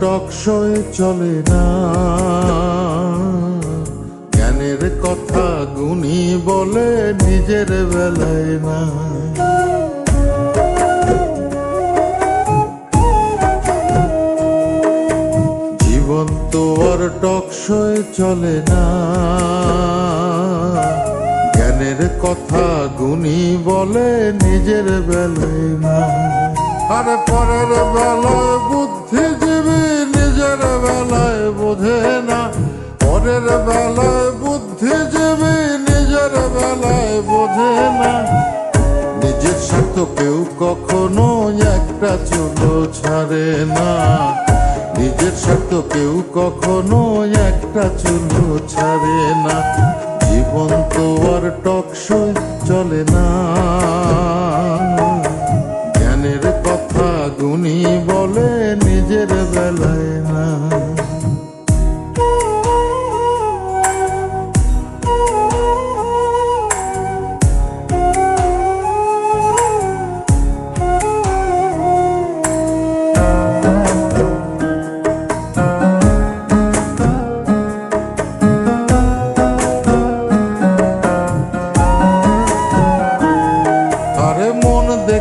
টকশয়ে চলে না। জ্ঞানের কথা গুণী বলে নিজের বেলায় না। জীবন তো আর টকশয়ে চলে না। জ্ঞানের কথা গুণী বলে নিজের বেলায় না। আরে পরের বেলায় পরের বেলায় বুদ্ধিজীবী, নিজের বেলায় বোঝে না। নিজের স্বার্থ কেউ কখনো একটা চুলো ছাড়ে না। নিজের স্বার্থ কেউ কখনো একটা চুলো ছাড়ে না। জীবন তো আর টকসই চলে না।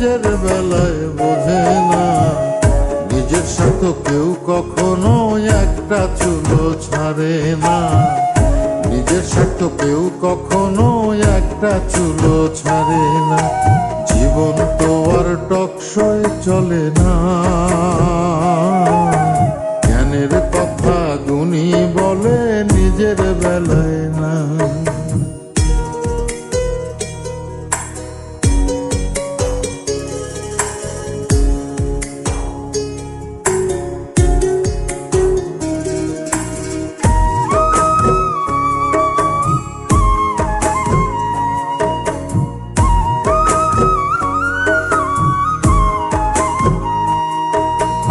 নিজের বেলায় বোঝে না। নিজের সাথে কেউ কখনো একটা চুলো ছাড়ে না। নিজের সাথে কেউ কখনো একটা চুলো ছাড়ে না। জীবন তো আর টকসই চলে না।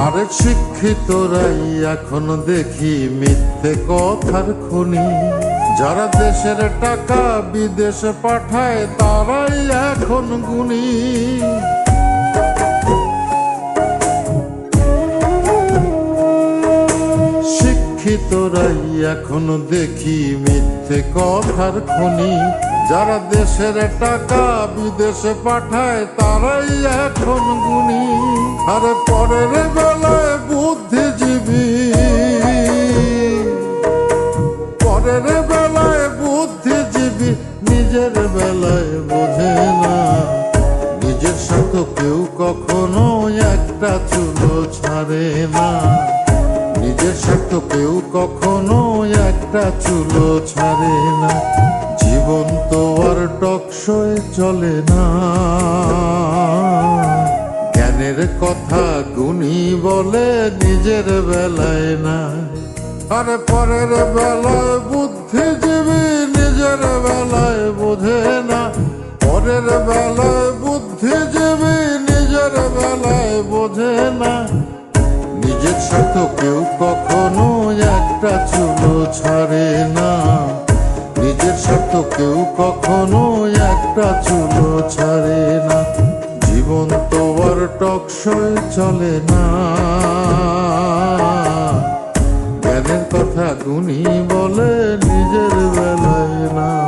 আরে শিক্ষিত রাই, এখন দেখি মিথ্যে কথার খুনি। যারা দেশের টাকা বিদেশে পাঠায়, তারাই এখন গুণী। শিক্ষিতরাই এখন দেখি মিথ্যে কথার খনি। যারা দেশের টাকা বিদেশে পাঠায়, তারাই এখন গুণী। আরে পরের বেলায় বুদ্ধিজীবী। পরের বেলায় বুদ্ধিজীবী, নিজের বেলায় বোঝে না। নিজের সাথে কেউ কখনো একটা চুলো ছাড়ে না। নিজের স্বার্থ কেউ কখনো একটা চুলো ছাড়ে না। জীবন তো আর টকশয়ে চলে না। জ্ঞানের কথা গুণী বলে নিজের বেলায় না। আরে পরের বেলায় বুদ্ধিজীবী নিজের বেলায় বোঝে না। পরের বেলায় বুদ্ধিজীবী নিজের বেলায় কেউ কখনো একটা চুলো ছাড়ে না। নিজের স্বার্থ কেউ কখনো একটা চুলো ছাড়ে না। জীবন তো আর টকশয়ে চলে না। জ্ঞানের কথা গুণী বলে নিজের বেলায় না।